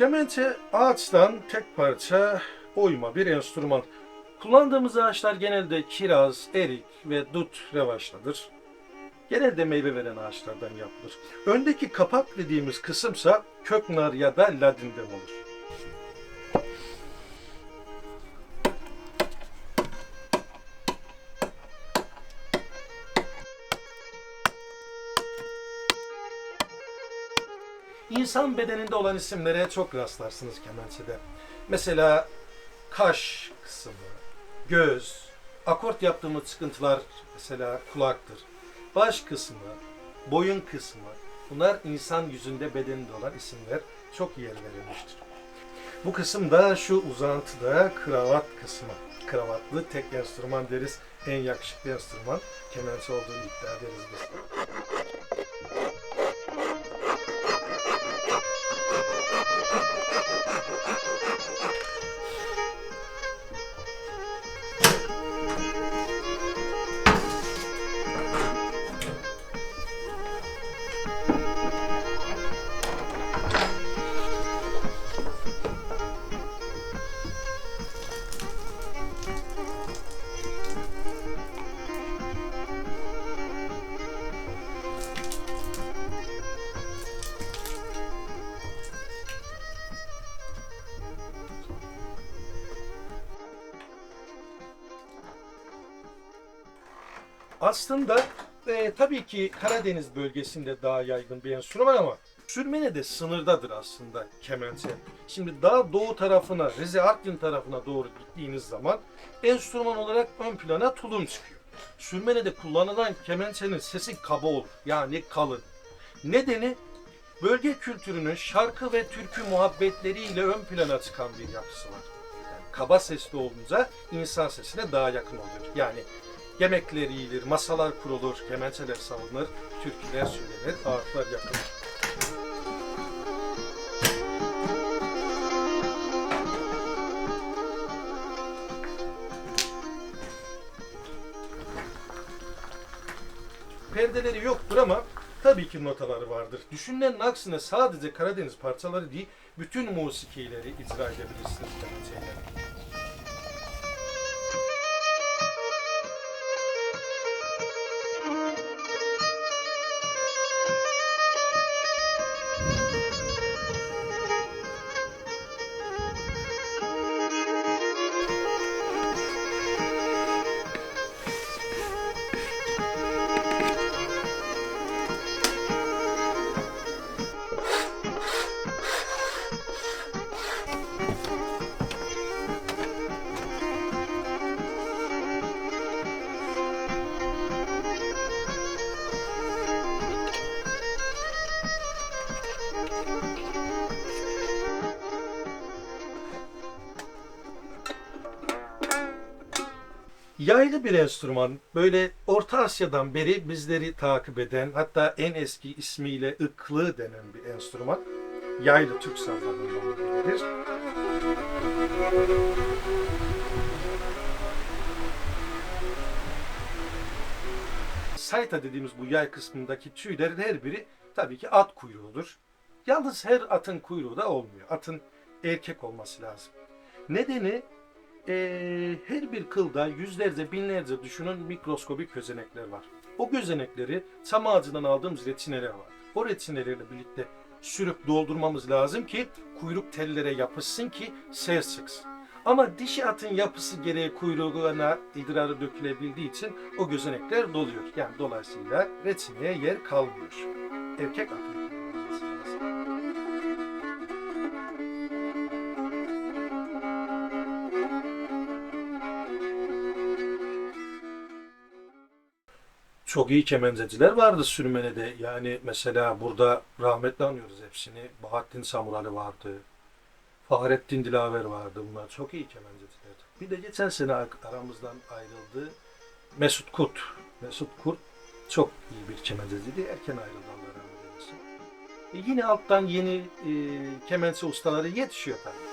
Kemençe ağaçtan tek parça oyma bir enstrüman. Kullandığımız ağaçlar genelde kiraz, erik ve dut revaçtadır. Genelde meyve veren ağaçlardan yapılır. Öndeki kapak dediğimiz kısımsa köknar ya da ladinden olur. İnsan bedeninde olan isimlere çok rastlarsınız kemençede. Mesela kaş kısmı, göz, akort yaptığımız çıkıntılar mesela kulaktır. Baş kısmı, boyun kısmı bunlar insan yüzünde bedeninde olan isimler çok yer verilmiştir. Bu kısım da şu uzantıda kravat kısmı. Kravatlı tek enstrüman deriz. En yakışıklı enstrüman kemençe olduğunu iddia ederiz biz. Aslında e, tabii ki Karadeniz bölgesinde daha yaygın bir enstrüman ama Sürmene de sınırdadır aslında kemençe. Şimdi daha doğu tarafına, Rize Artvin tarafına doğru gittiğiniz zaman enstrüman olarak ön plana tulum çıkıyor. Sürmene'de kullanılan kemençenin sesi kaba olur. Yani kalın. Nedeni bölge kültürünün şarkı ve türkü muhabbetleriyle ön plana çıkan bir yapısı var. Yani kaba sesli olunca insan sesine daha yakın oluyor. Yani Yemekler yiyilir, masalar kurulur, kemençeler savunur, türküler söylenir, ağıtlar yakılır. Perdeleri yoktur ama tabii ki notaları vardır. Düşünülenin aksine sadece Karadeniz parçaları değil, bütün musikileri icra edebilirsiniz Yaylı bir enstrüman. Böyle Orta Asya'dan beri bizleri takip eden, hatta en eski ismiyle ıklı denen bir enstrüman. Yaylı Türk sazlarından biridir. Sayta dediğimiz bu yay kısmındaki tüylerin her biri tabii ki at kuyruğudur. Yalnız her atın kuyruğu da olmuyor. Atın erkek olması lazım. Nedeni ee, her bir kılda yüzlerce binlerce düşünün mikroskobik gözenekler var. O gözenekleri çam ağacından aldığımız retineler var. O retinelerle birlikte sürüp doldurmamız lazım ki kuyruk tellere yapışsın ki ses çıksın. Ama dişi atın yapısı gereği kuyruğuna idrarı dökülebildiği için o gözenekler doluyor. Yani dolayısıyla retineye yer kalmıyor. Erkek atın Çok iyi kemenceciler vardı Sürmene'de. Yani mesela burada rahmetli anıyoruz hepsini. Bahattin Samuralı vardı. Fahrettin Dilaver vardı. Bunlar çok iyi kemenceciler. Bir de geçen sene aramızdan ayrıldı Mesut Kurt. Mesut Kurt çok iyi bir kemenceciydi. Erken ayrıldı Allah rahmet eylesin. E yine alttan yeni e, kemençe ustaları yetişiyor tabii.